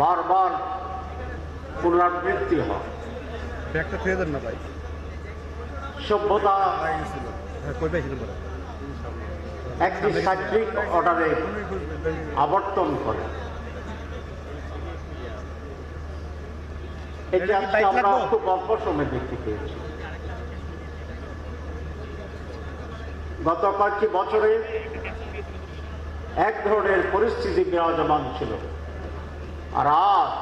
বারবার পুনরাবৃত্তি হয়। ব্যাগটা ফেলে দেন না ভাই। সভ্যতা হ্যাঁ বলে একটি সাইক্লিক অর্ডারে আবর্তন করে। এটি এটা আজকে আমরা খুব অল্প সময় দেখতে পেয়েছি। গত কয়েকটি বছরে এক ধরনের পরিস্থিতি বিরাজমান ছিল। আর আজ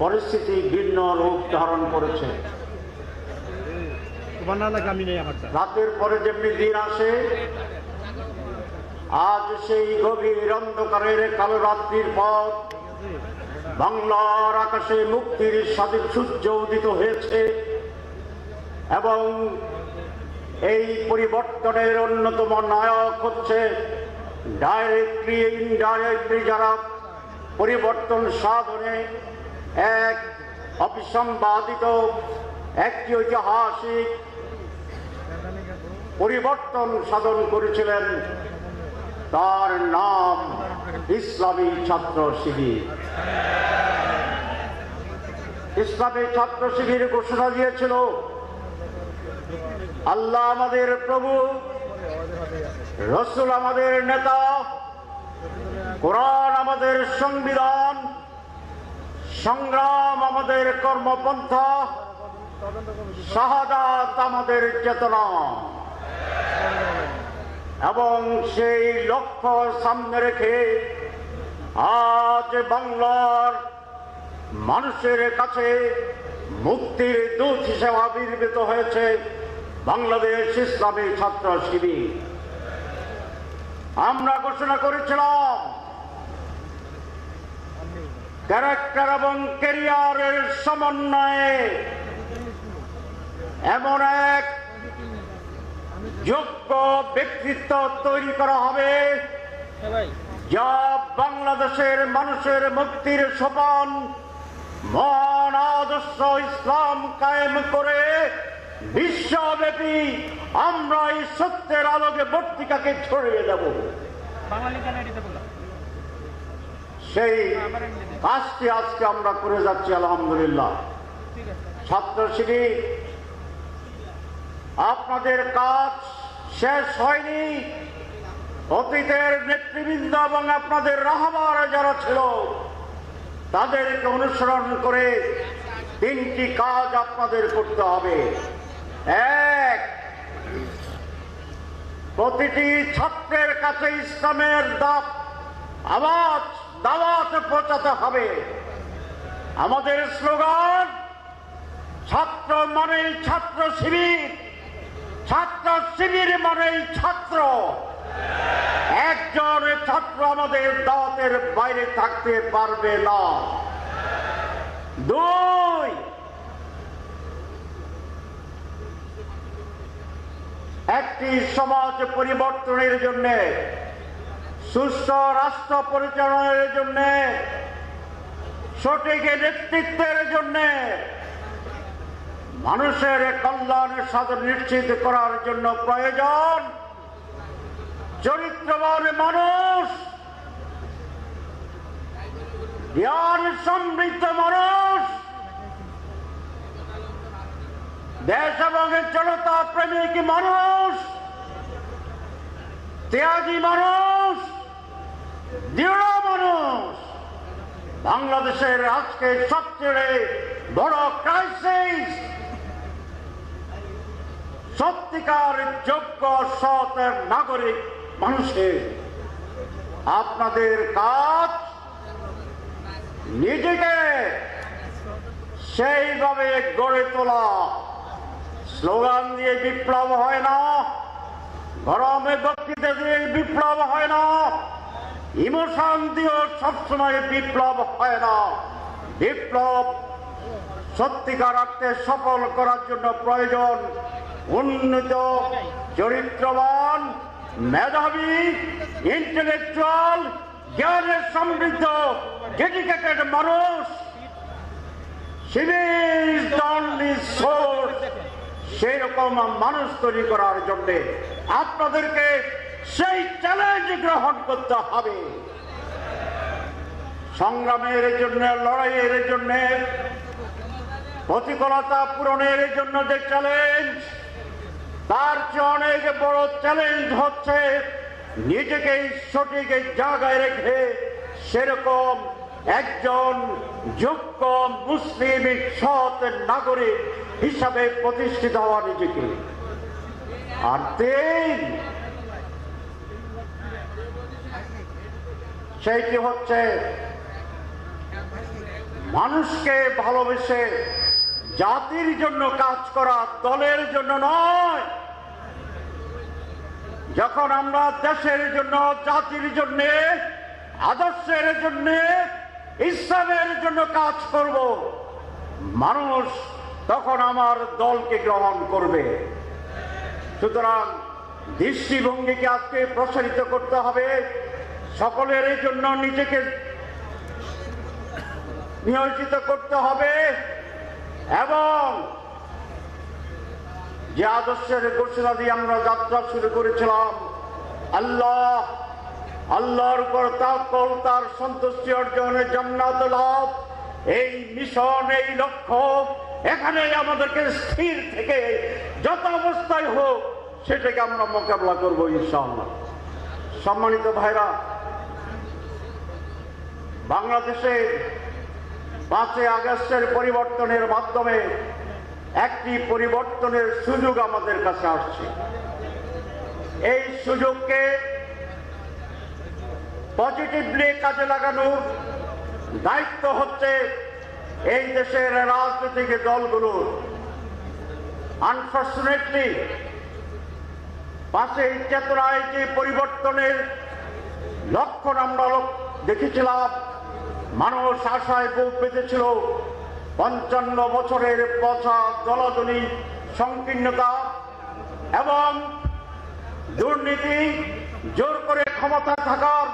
পরিস্থিতি ভিন্ন রূপ ধারণ করেছে। রাতের পরে যেমনি দিন আসে, আজ সেই গভীর অন্ধকারের কালো রাত্রির পর বাংলার আকাশে মুক্তির স্বাধীন সূর্য উদিত হয়েছে এবং এই পরিবর্তনের অন্যতম নায়ক হচ্ছে ডাইরেক্টলি ইনডাইরেক্টলি যারা পরিবর্তন সাধনে এক অবিসম্বাদিত একটি ঐতিহাসিক পরিবর্তন সাধন করেছিলেন। তার নাম ইসলামী ছাত্র শিবির। ইসলামী ছাত্র শিবির ঘোষণা দিয়েছিল, আল্লাহ আমাদের প্রভু, রসুল আমাদের নেতা কোরআন আমাদের সংবিধান, সংগ্রাম আমাদের কর্মপন্থা, শাহাদাত আমাদের চেতনা। এবং সেই লক্ষ্য সামনে রেখে আজ বাংলার মানুষের কাছে মুক্তির দূত হিসেবে আবির্ভূত হয়েছে বাংলাদেশ ইসলামী ছাত্র শিবির। আমরা ঘোষণা করেছিলাম ক্যারেক্টার এবং ক্যারিয়ারের সমন্বয়ে এমন এক যোগ্য ব্যক্তিত্ব তৈরি করা হবে, যা বাংলাদেশের মানুষের মুক্তির সোপান, মহান আদর্শ ইসলাম কায়েম করে বিশ্বব্যাপী আমরা এই সত্যের আলোকে বর্তিকাকে ছড়িয়ে দেব। সেই কাজটি আজকে আমরা করে যাচ্ছি আলহামদুলিল্লাহ। ঠিক আছে। ছাত্র শিবির আপনাদের কাজ শেষ হয়নি। অতীতের নেতৃবৃন্দ এবং আপনাদের রাহবার যারা ছিল তাদেরকে অনুসরণ করে তিনটি কাজ আপনাদের করতে হবে। এক। প্রতিটি ছাত্রের কাছে ইসলামের দাপ আওয়াজ, দাওয়াত পৌঁছাতে হবে। আমাদের স্লোগান, ছাত্র মানেই ছাত্র শিবির ছাত্র শিবির মানেই ছাত্র। একজন ছাত্র আমাদের দাওয়াতের বাইরে থাকতে পারবে না। দুই একটি সমাজ পরিবর্তনের জন্য, সুস্থ রাষ্ট্র পরিচালনার জন্য, সঠিক নেতৃত্বের জন্য, মানুষের কল্যাণ সাধন নিশ্চিত করার জন্য প্রয়োজন। চরিত্রবান মানুষ, জ্ঞান সমৃদ্ধ মানুষ দেশ এবং জনতা প্রেমিক মানুষ? ত্যাগী মানুষ? দৃঢ় মানুষ? বাংলাদেশের আজকে সবচেয়ে বড় ক্রাইসিস সত্যিকার যোগ্য, সৎ নাগরিক মানুষের আপনাদের কাজ নিজেকে সেইভাবে গড়ে তোলা। স্লোগান দিয়ে বিপ্লব হয় না। গরমে বক্তৃতা দিয়ে বিপ্লব হয় না। ইমোশন দিয়েও সবসময় বিপ্লব হয় না। বিপ্লব সত্যিকার অর্থে সফল করার জন্য প্রয়োজন। উন্নত, চরিত্রবান, মেধাবী ইন্টেলেকচুয়াল জ্ঞানের সমৃদ্ধ ডেডিকেটেড মানুষ। সেই রকম মানুষ তৈরি করার জন্য আপনাদেরকে সেই চ্যালেঞ্জ গ্রহণ করতে হবে। সংগ্রামের জন্য, লড়াইয়ের জন্য, প্রতিকূলতা পূরণের জন্য যে চ্যালেঞ্জ তার চেয়ে অনেক বড় চ্যালেঞ্জ হচ্ছে নিজেকে সঠিক জায়গায় রেখে সেরকম একজন যোগ্য মুসলিম সৎ নাগরিক হিসাবে প্রতিষ্ঠিত হওয়া নিজেকে। আর সেইটি হচ্ছে? মানুষকে ভালোবেসে জাতির জন্য কাজ করা দলের জন্য নয়। যখন আমরা দেশের জন্য, জাতির জন্য, আদর্শের জন্য, ইসলামের জন্য কাজ করব, মানুষ তখন আমার দলকে গ্রহণ করবে। সুতরাং দৃষ্টিভঙ্গিকে আজকে প্রসারিত করতে হবে। সকলের জন্য নিজেকে নিয়োজিত করতে হবে এবং যে আদর্শের ঘোষণা দিয়ে আমরা যাত্রা শুরু করেছিলাম, আল্লাহ, আল্লাহর উপর তাকল তার সন্তুষ্টি অর্জনের জান্নাত লাভ এই মিশন, এই লক্ষ্য এখানে আমাদেরকে স্থির থেকে যত অবস্থায় হোক, সেটাকে আমরা মোকাবিলা করব ইনশাআল্লাহ। সম্মানিত ভাইরা, বাংলাদেশে পাঁচই আগস্টের পরিবর্তনের মাধ্যমে একটি পরিবর্তনের সুযোগ আমাদের কাছে আসছে। এই সুযোগকে পজিটিভলি কাজে লাগানোর দায়িত্ব হচ্ছে এই দেশের রাজনৈতিক দলগুলোর আনফর্চুনেটলি পাশে চেতনায় যে পরিবর্তনের লক্ষণ আমরা দেখেছিলাম, মানুষ আশায় বুক বেঁধেছিল, পঞ্চান্ন বছরের পচা দলাদলি সংকীর্ণতা এবং দুর্নীতি, জোর করে ক্ষমতা থাকার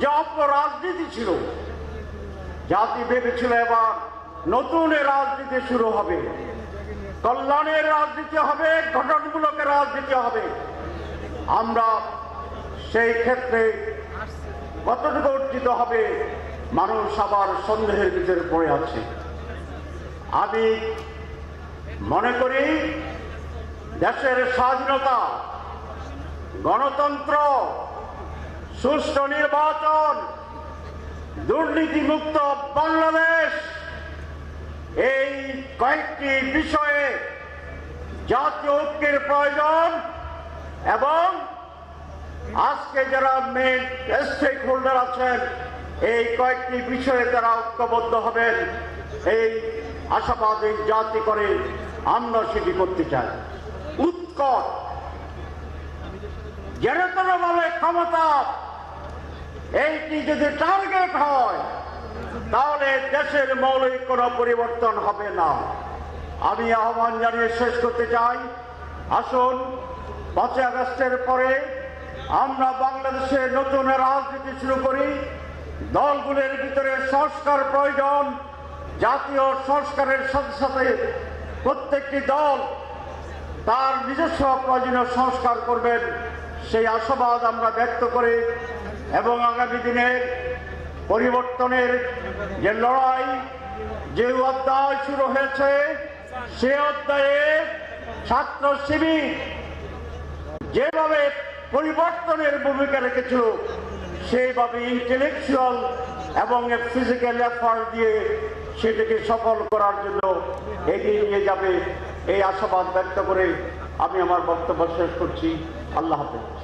যে অপরাজনীতি ছিল, জাতি ভেবেছিল এবার নতুন রাজনীতি শুরু হবে। কল্যাণের রাজনীতি হবে গঠনমূলক রাজনীতি হবে। আমরা সেই ক্ষেত্রে কতটুকু অর্জিত হবে, মানুষ আবার সন্দেহের ভিতরে পড়ে আছে। আমি মনে করি দেশের স্বাধীনতা, গণতন্ত্র, সুষ্ঠু নির্বাচন, দুর্নীতিমুক্ত বাংলাদেশ কয়েকটি বিষয়ে জাতীয় ঐক্যের প্রয়োজন এবং আজকে যারা মেন স্টেক হোল্ডার আছেন, এই কয়েকটি বিষয়ে তারা ঐক্যবদ্ধ হবেন। এই আশাবাদী জাতি করে আমরা সেটি করতে চাই। উৎকট। যেরকম বলে ক্ষমতা, এইটি যদি টার্গেট হয় তাহলে দেশের মৌলিক কোনো পরিবর্তন হবে না। আমি আহ্বান জানিয়ে শেষ করতে চাই। আসুন, পাঁচই আগস্টের পরে আমরা বাংলাদেশে নতুন রাজনীতি শুরু করি। দলগুলোর ভিতরে সংস্কার প্রয়োজন। জাতীয় সংস্কারের সাথে সাথে প্রত্যেকটি দল তার নিজস্ব প্রয়োজনীয় সংস্কার করবেন। সেই আশাবাদ আমরা ব্যক্ত করি এবং আগামী দিনে পরিবর্তনের যে লড়াই, যে অধ্যায় শুরু হয়েছে, সে অধ্যায়ে ছাত্র শিবির যেভাবে পরিবর্তনের ভূমিকা রেখেছিল, সেইভাবে ইন্টেলেকচুয়াল এবং ফিজিক্যাল এফার্ট দিয়ে সেটাকে সফল করার জন্য এগিয়ে নিয়ে যাবে, এই আশাবাদ ব্যক্ত করে আমি আমার বক্তব্য শেষ করছি। আল্লাহ হাফেজ।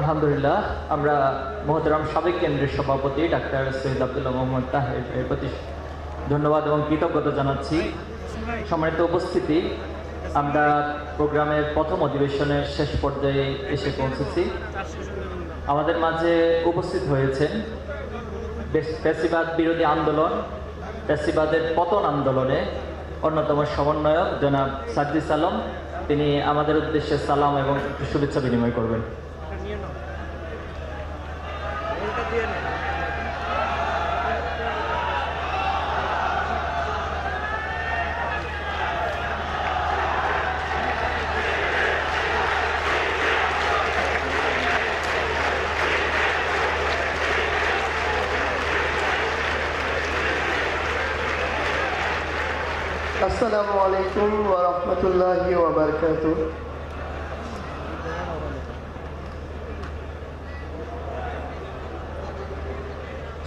আলহামদুলিল্লাহ, আমরা মোহতারাম সাবেক কেন্দ্রের সভাপতি ডাক্তার সৈয়দ আব্দুল্লাহ মোহাম্মদ তাহের প্রতি ধন্যবাদ এবং কৃতজ্ঞতা জানাচ্ছি। সম্মানিত উপস্থিতি, আমরা প্রোগ্রামের প্রথম অধিবেশনের শেষ পর্যায়ে এসে পৌঁছেছি। আমাদের মাঝে উপস্থিত হয়েছেন ফ্যাসিবাদ বিরোধী আন্দোলন, ফ্যাসিবাদের পতন আন্দোলনে অন্যতম সমন্বয়ক জনাব সাদ্দিস আলম তিনি আমাদের উদ্দেশ্যে সালাম এবং শুভেচ্ছা বিনিময় করবেন।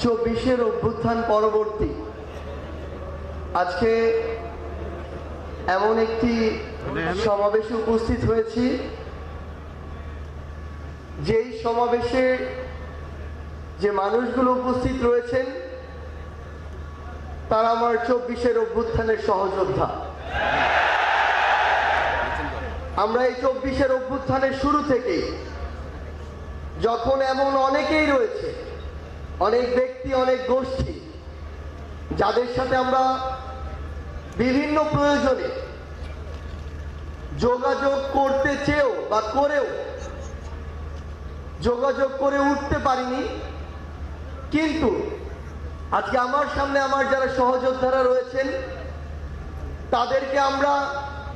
চব্বিশের অভ্যুত্থান পরবর্তী। আজকে এমন একটি সমাবেশে উপস্থিত হয়েছি, যেই সমাবেশে যে মানুষগুলো উপস্থিত রয়েছেন তারা আমার চব্বিশের অভ্যুত্থানের সহযোদ্ধা। আমরা এই চব্বিশের অভ্যুত্থানের শুরু থেকেই যখন এমন অনেকেই রয়েছে, অনেক ব্যক্তি, অনেক গোষ্ঠী, যাদের সাথে আমরা বিভিন্ন প্রয়োজনে যোগাযোগ করতে চেয়েও বা করেও যোগাযোগ করে উঠতে পারিনি, কিন্তু আজকে আমার সামনে আমার যারা সহযোদ্ধারা রয়েছেন, তাদেরকে আমরা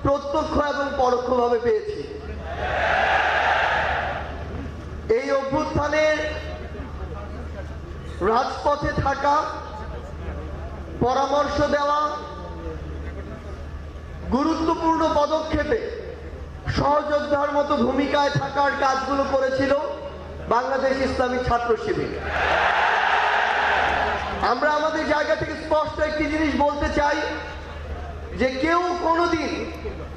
প্রত্যক্ষ এবং পরোক্ষভাবে পেয়েছি। এই অভ্যুত্থানের রাজপথে থাকা, পরামর্শ দেওয়া, গুরুত্বপূর্ণ পদক্ষেপে সহযোদ্ধার মতো ভূমিকায় থাকার কাজগুলো করেছিল বাংলাদেশ ইসলামী ছাত্র শিবির। আমরা আমাদের জায়গা থেকে স্পষ্ট একটি জিনিস বলতে চাই যে কেউ কোনোদিন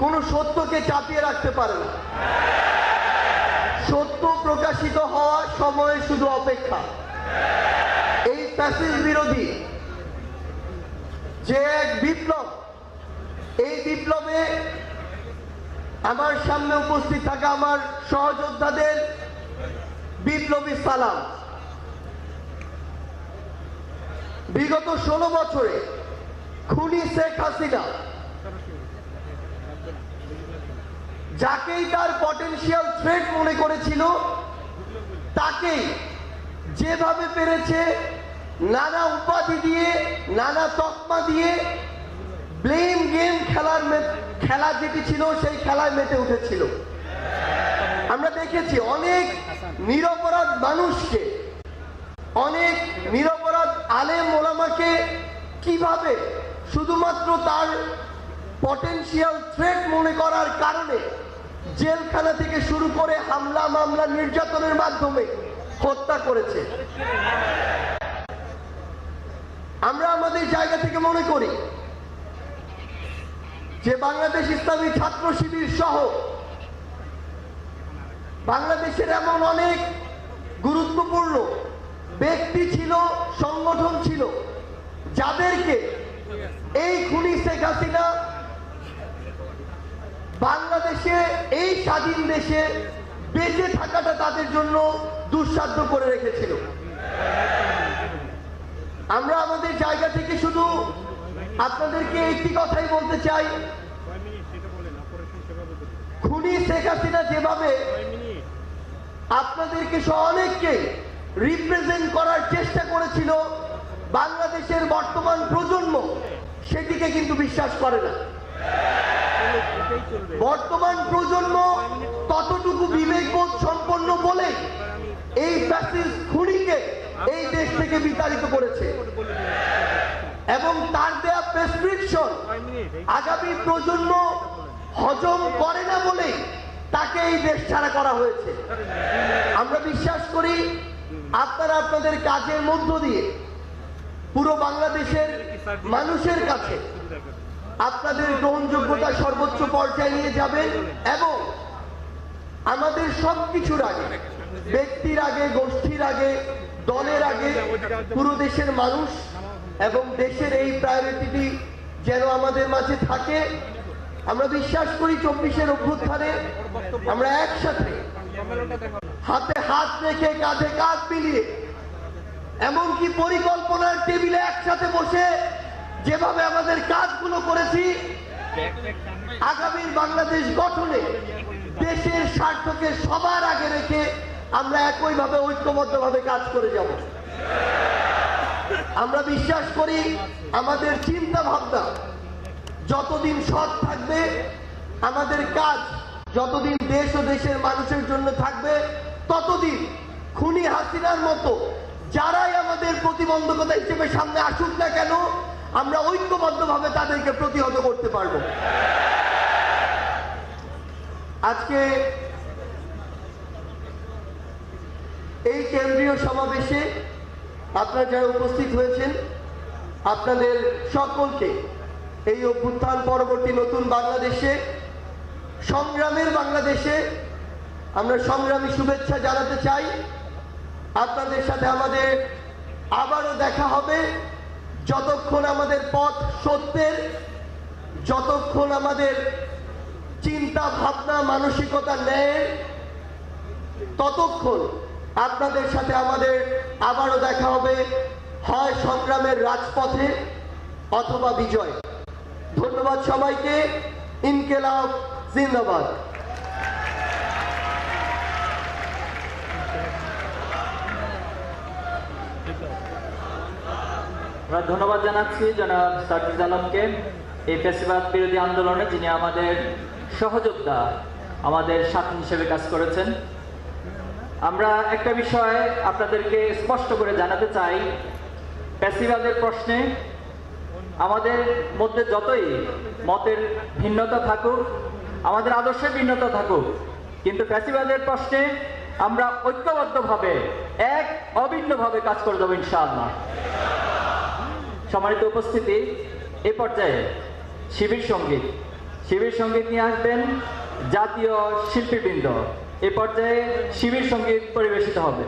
কোনো সত্যকে চাপিয়ে রাখতে পারে না। সত্য প্রকাশিত হওয়ার সময় শুধু অপেক্ষা। এই প্যাসেজ বিরোধী যে এক বিপ্লব, এই বিপ্লবে আমার সামনে উপস্থিত থাকা আমার সহযোদ্ধাদের বিপ্লবী সালাম। বিগত ষোলো বছরে খুনি শেখ হাসিনা। যাকেই তার পটেনশিয়াল থ্রেট মনে করেছিল, তাকেই যেভাবে পেরেছে, নানা উপাধি দিয়ে, নানা তকমা দিয়ে ব্লেম গেম খেলার খেলা যেটি ছিল, সেই খেলায় মেতে উঠেছিল। আমরা দেখেছি অনেক নিরপরাধ মানুষকে অনেক নিরপরাধ আলেম ওলামাকে কীভাবে শুধুমাত্র তার পটেনশিয়াল থ্রেট মনে করার কারণে জেলখানা থেকে শুরু করে হামলা, মামলা, নির্যাতনের মাধ্যমে হত্যা করেছে? আমরা আমাদের জায়গা থেকে মনে করি যে বাংলাদেশ ইসলামী ছাত্র শিবির সহ বাংলাদেশের এমন অনেক গুরুত্বপূর্ণ ব্যক্তি ছিল, সংগঠন ছিল। যাদেরকে এই খুনি শেখ হাসিনা বাংলাদেশে, এই স্বাধীন দেশে বেঁচে থাকাটা তাদের জন্য দুঃসাধ্য করে রেখেছিল। আমরা আমাদের জায়গা থেকে শুধু আপনাদেরকে একটি কথাই বলতে চাই। খুনি শেখ হাসিনা যেভাবে আপনাদেরকে সহ অনেককে রিপ্রেজেন্ট করার চেষ্টা করেছিল বাংলাদেশের বর্তমান প্রজন্ম, সেটিকে কিন্তু বিশ্বাস করে না। বর্তমান প্রজন্ম ততটুকু বিবেকবোধ সম্পন্ন বলে এই ফ্যাসিস খুনিকে এই দেশ থেকে বিতাড়িত করেছে। এবং তার দেয়া প্রেসক্রিপশন আগামী প্রজন্ম হজম করে না বলেই তাকে এই দেশ ছাড়া করা হয়েছে। আমরা বিশ্বাস করি আপনারা আপনাদের কাজের মধ্য দিয়ে পুরো বাংলাদেশের মানুষের কাছে আপনাদের গ্রহণযোগ্যতা সর্বোচ্চ পর্যায়ে নিয়ে যাবেন এবং আমাদের সব কিছুর আগে, ব্যক্তির আগে, গোষ্ঠীর আগে, দলের আগে পুরো দেশের মানুষ এবং দেশের এই প্রায়োরিটিটি যেন আমাদের মাঝে থাকে। আমরা বিশ্বাস করি চব্বিশের অভ্যুত্থানে আমরা একসাথে হাতে হাত রেখে কাঁধে কাঁধ মিলিয়ে, এমনকি পরিকল্পনার টেবিলে একসাথে বসে যেভাবে আমাদের কাজগুলো করেছি, আগামীর বাংলাদেশ গঠনে দেশের স্বার্থকে সবার আগে রেখে আমরা একইভাবে ঐক্যবদ্ধভাবে কাজ করে যাব। আমরা বিশ্বাস করি আমাদের চিন্তা ভাবনা যতদিন সৎ থাকবে, আমাদের কাজ যতদিন দেশ ও দেশের মানুষের জন্য থাকবে ততদিন খুনি হাসিনার মতো যারাই আমাদের প্রতিবন্ধকতা হিসেবে সামনে আসুক না কেন, আমরা ঐক্যবদ্ধভাবে তাদেরকে প্রতিহত করতে পারব। আজকে এই কেন্দ্রীয় সমাবেশে আপনারা যারা উপস্থিত হয়েছেন, আপনাদের সকলকে এই অভ্যুত্থান পরবর্তী নতুন বাংলাদেশে, সংগ্রামের বাংলাদেশে আমরা সংগ্রামী শুভেচ্ছা জানাতে চাই। আপনাদের সাথে আমাদের আবারও দেখা হবে। যতক্ষণ আমাদের পথ সত্যের, যতক্ষণ আমাদের চিন্তা, ভাবনা, মানসিকতা নেয় ততক্ষণ আপনাদের সাথে আমাদের আবারও দেখা হবে। হয় সংগ্রামের রাজপথে অথবা বিজয়। ধন্যবাদ সবাইকে। ইনকেলাব, জিন্দাবাদ। আমরা ধন্যবাদ জানাচ্ছি জনাব সার্জিজ আলমকে। এই পেশিবাদ বিরোধী আন্দোলনে যিনি আমাদের সহযোদ্ধা, আমাদের সাথী হিসেবে কাজ করেছেন। আমরা একটা বিষয় আপনাদেরকে স্পষ্ট করে জানাতে চাই। পেশিবাদের প্রশ্নে আমাদের মধ্যে যতই মতের ভিন্নতা থাকুক, আমাদের আদর্শের ভিন্নতা থাকুক, কিন্তু ফ্যাসিবাদের প্রশ্নে আমরা ঐক্যবদ্ধভাবে, এক অভিন্নভাবে কাজ করে দেবো ইনশাআল্লাহ। সম্মানিত উপস্থিতি, এ পর্যায়ে শিবির সংগীত। শিবির সংগীত নিয়ে আসবেন জাতীয় শিল্পীবৃন্দ। এ পর্যায়ে শিবির সংগীত পরিবেশিত হবে।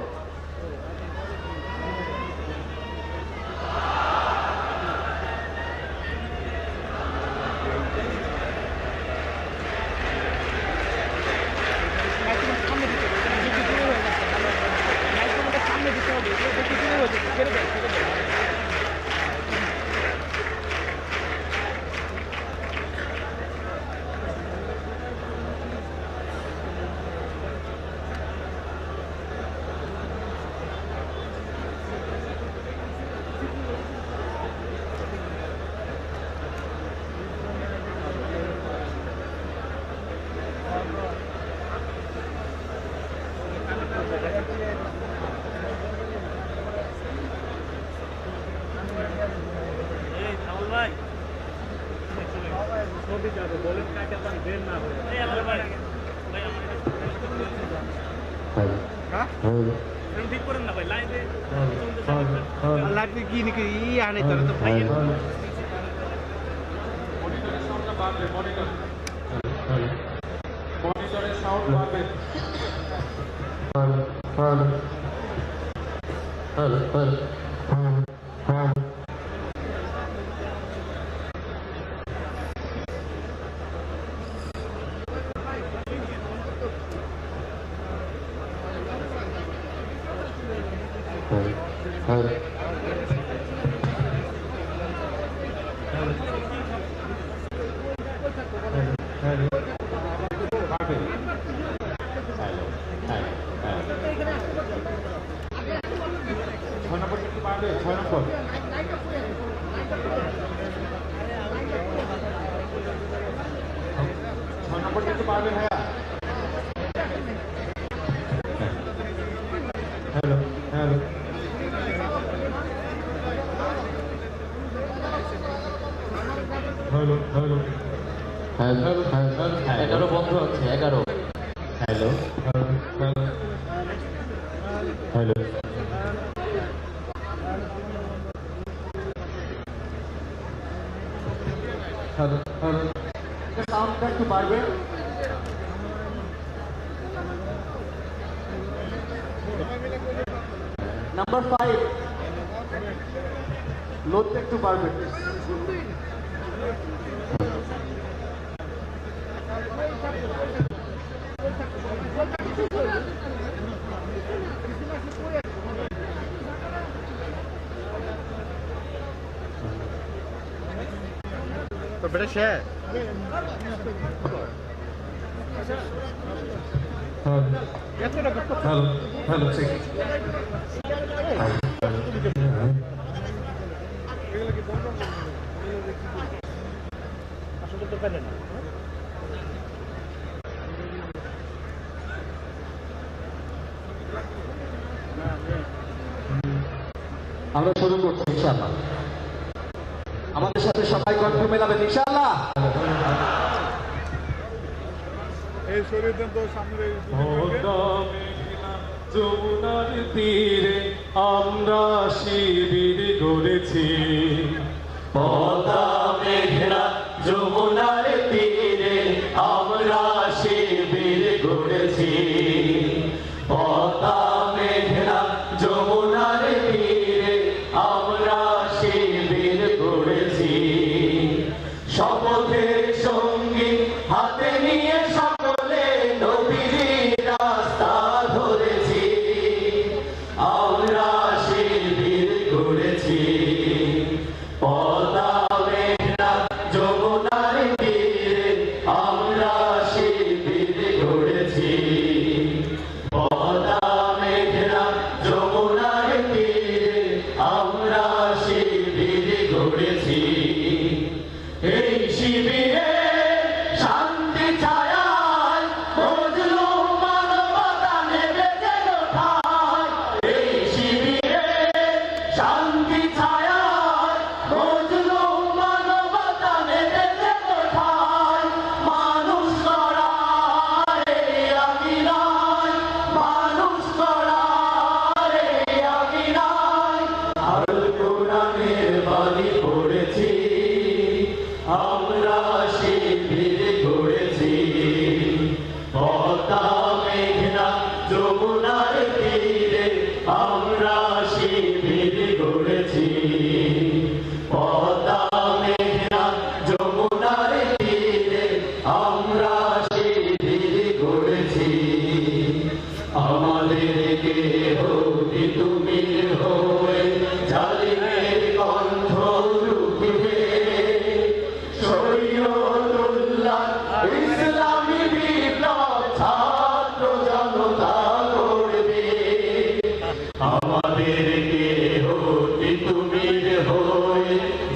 লাইফে কি নাকি ই আনে তোরা তো ভাই এগারো বন্ধ আছে এগারো। সাউন্ডটা একটু বাড়বে। নাম্বার ফাইভ লোডটা একটু বাড়বে। तो ब्रिटिश है हेलो हेलो ठीक है করতে পারে না। আমরা শুরু করছি ইনশাআল্লাহ। আমাদের সাথে সবাই কণ্ঠ মেলাবে ইনশাআল্লাহ। এই শরীরদের তো সামনে যমুনার তীরে আমরা শিবির গড়েছি। পদা মেঘনা যমুনার তীরে আমরা শিবির ঘুরেছি পতা মেঘনা যমুনার তীরে আমরা শিবির ঘুরেছি শপথের সঙ্গী হাতে নিয়ে Thank you.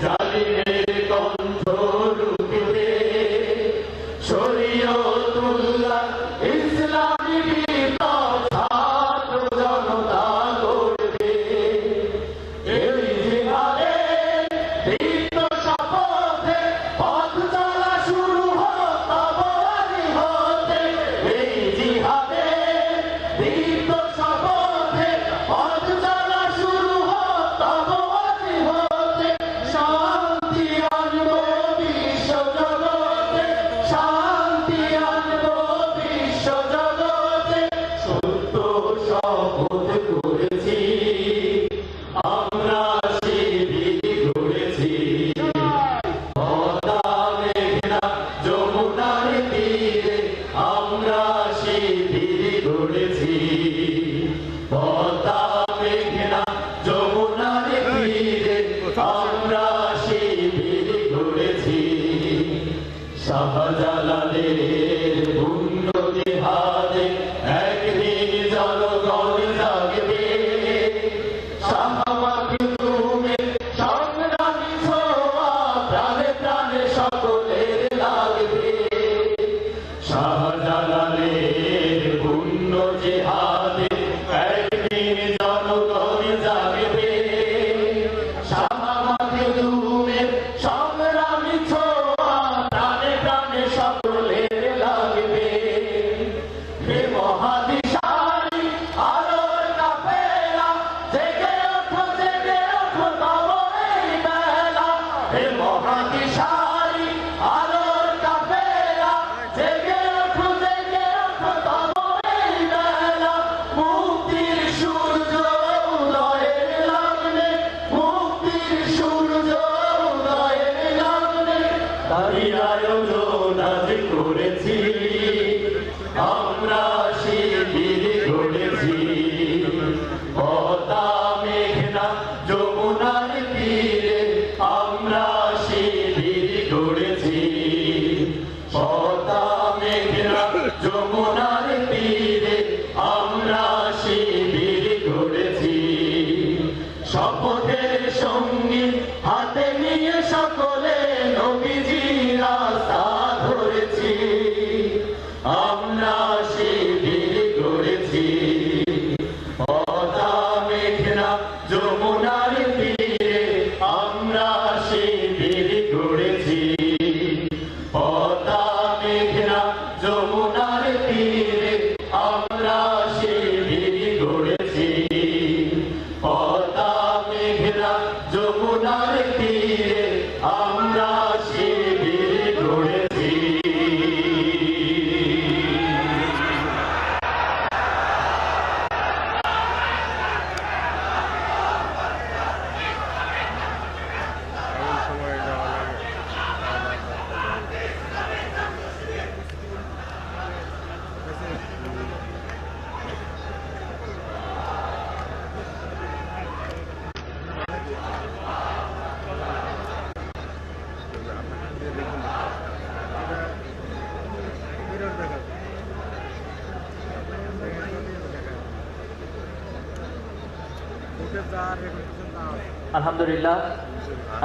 আলহামদুলিল্লাহ।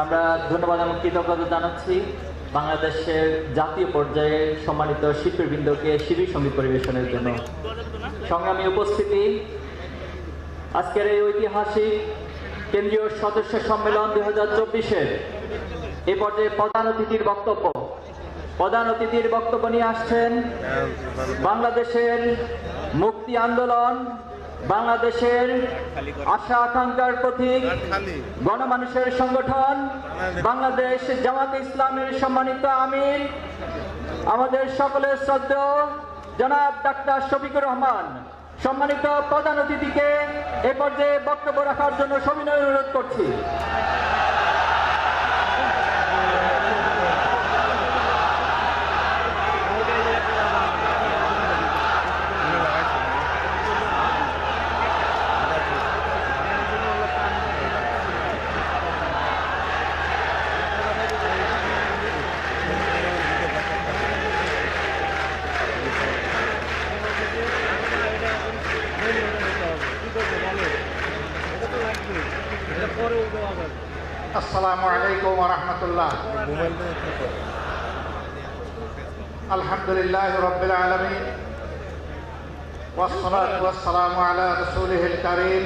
আমরা ধন্যবাদ এবং কৃতজ্ঞতা জানাচ্ছি বাংলাদেশের জাতীয় পর্যায়ে সম্মানিত শিল্পীবৃন্দকে শিবির সংগীত পরিবেশনের জন্য। সংগ্রামী উপস্থিতি, আজকের এই ঐতিহাসিক কেন্দ্রীয় সদস্য সম্মেলন দুই হাজার চব্বিশের এ পর্যায়ে প্রধান অতিথির বক্তব্য। প্রধান অতিথির বক্তব্য নিয়ে আসছেন বাংলাদেশের মুক্তি আন্দোলন বাংলাদেশের আশা আকাঙ্ক্ষার প্রতীক গণমানুষের সংগঠন বাংলাদেশ। জামাত ইসলামের সম্মানিত আমির আমাদের সকলের শ্রদ্ধেয় জনাব ডাক্তার শফিকুর রহমান। সম্মানিত প্রধান অতিথিকে এ পর্যায়ে বক্তব্য রাখার জন্য সবিনয় অনুরোধ করছি। الله. الحمد لله رب العالمين. والصلاة والسلام على رسوله الكريم.